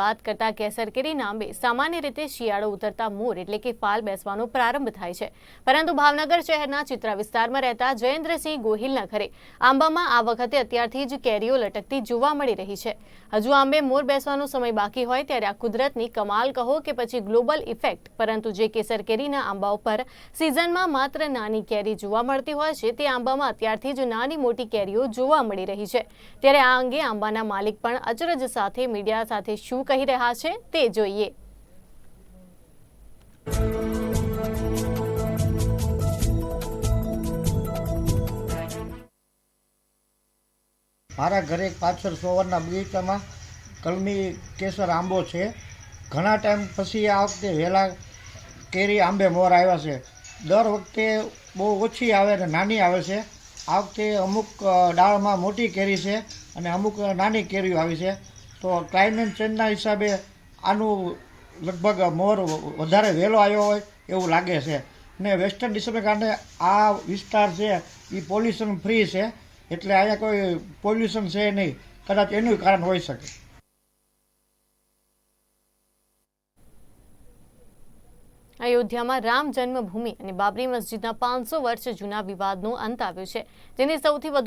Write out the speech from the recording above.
વાત કરતા કેસર કેરીના આંબે સામાન્ય રીતે શિયાળો ઉતરતા મોર એટલે કે ફાલ બેસવાનો પ્રારંભ થાય છે. પરંતુ ભાવનગર શહેરના ચિત્રા વિસ્તારમાં રહેતા જયેન્દ્રસિંહ ગોહિલના ઘરે આંબામાં આ વખતે અત્યારથી જ કેરીઓ લટકતી જોવા મળી રહી છે. હજુ આંબે મોર બેસવાનો સમય બાકી હોય ત્યારે આ કુદરતની કમાલ કહો કે પછી ગ્લોબલ ઇફેક્ટ, પરંતુ જે કેસર કેરીના આંબા ઉપર સિઝનમાં માત્ર નાની કેરી જોવા મળતી હોય છે, તે આંબામાં અત્યારથી જ નાની મોટી કેરીઓ જોવા મળી રહી છે. ત્યારે આ અંગે આંબાના માલિક પણ અચરજ સાથે મીડિયા સાથે શું કહી રહ્યા છે તે જોઈએ. મારા ઘરે પાછળ સોવરના બગીચામાં કલમી કેસર આંબો છે. ઘણા ટાઈમ પછી આ વખતે વહેલા કેરી આંબે મોર આવ્યા છે. દર વખતે બહુ ઓછી આવે અને નાની આવે છે. આ વખતે અમુક ડાળમાં મોટી કેરી છે અને અમુક નાની કેરીઓ આવી છે. તો ક્લાઇમેટ ચેન્જના હિસાબે આનું લગભગ મોર વધારે વહેલો આવ્યો હોય એવું લાગે છે. ને વેસ્ટર્ન ડિસ્ટર્બને કારણે આ વિસ્તાર છે એ પોલ્યુશન ફ્રી છે, એટલે અહીંયા કોઈ પોલ્યુશન છે નહીં. કદાચ એનું કારણ હોઈ શકે. અયોધ્યામાં રામ જન્મભૂમિ અને બાબરી મસ્જિદના પાંચસો વર્ષ જૂના વિવાદનો અંત આવ્યો છે. જેની સૌથી વધુ